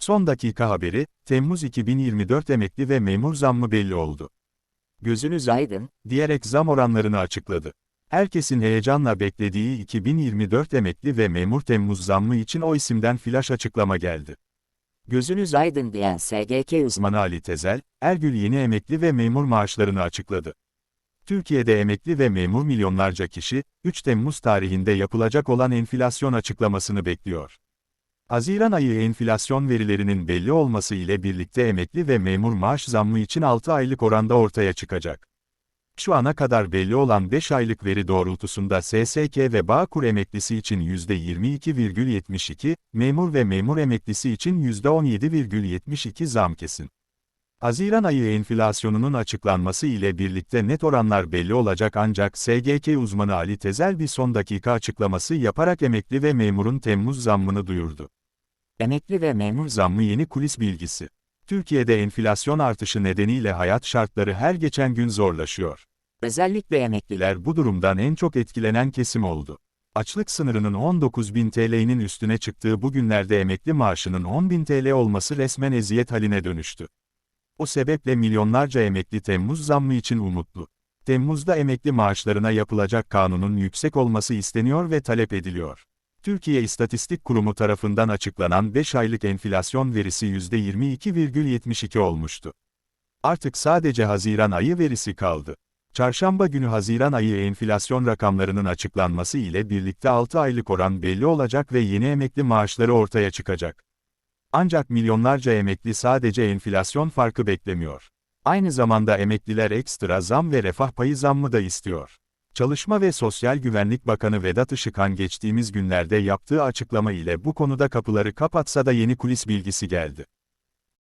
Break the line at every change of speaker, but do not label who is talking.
Son dakika haberi, Temmuz 2024 emekli ve memur zammı belli oldu. Gözünüz aydın, diyerek zam oranlarını açıkladı. Herkesin heyecanla beklediği 2024 emekli ve memur Temmuz zammı için o isimden flash açıklama geldi. Gözünüz aydın diyen SGK uzmanı Ali Tezel, Ergül yeni emekli ve memur maaşlarını açıkladı. Türkiye'de emekli ve memur milyonlarca kişi, 3 Temmuz tarihinde yapılacak olan enflasyon açıklamasını bekliyor. Haziran ayı enflasyon verilerinin belli olması ile birlikte emekli ve memur maaş zammı için 6 aylık oranda ortaya çıkacak. Şu ana kadar belli olan 5 aylık veri doğrultusunda SSK ve Bağkur emeklisi için %22,72, memur ve memur emeklisi için %17,72 zam kesin. Haziran ayı enflasyonunun açıklanması ile birlikte net oranlar belli olacak ancak SGK uzmanı Ali Tezel bir son dakika açıklaması yaparak emekli ve memurun Temmuz zammını duyurdu. Emekli ve memur zammı yeni kulis bilgisi. Türkiye'de enflasyon artışı nedeniyle hayat şartları her geçen gün zorlaşıyor. Özellikle emekliler bu durumdan en çok etkilenen kesim oldu. Açlık sınırının 19.000 TL'nin üstüne çıktığı bu günlerde emekli maaşının 10.000 TL olması resmen eziyet haline dönüştü. O sebeple milyonlarca emekli Temmuz zammı için umutlu. Temmuz'da emekli maaşlarına yapılacak kanunun yüksek olması isteniyor ve talep ediliyor. Türkiye İstatistik Kurumu tarafından açıklanan 5 aylık enflasyon verisi %22,72 olmuştu. Artık sadece Haziran ayı verisi kaldı. Çarşamba günü Haziran ayı enflasyon rakamlarının açıklanması ile birlikte 6 aylık oran belli olacak ve yeni emekli maaşları ortaya çıkacak. Ancak milyonlarca emekli sadece enflasyon farkı beklemiyor. Aynı zamanda emekliler ekstra zam ve refah payı zammı da istiyor. Çalışma ve Sosyal Güvenlik Bakanı Vedat Işıkhan geçtiğimiz günlerde yaptığı açıklama ile bu konuda kapıları kapatsa da yeni kulis bilgisi geldi.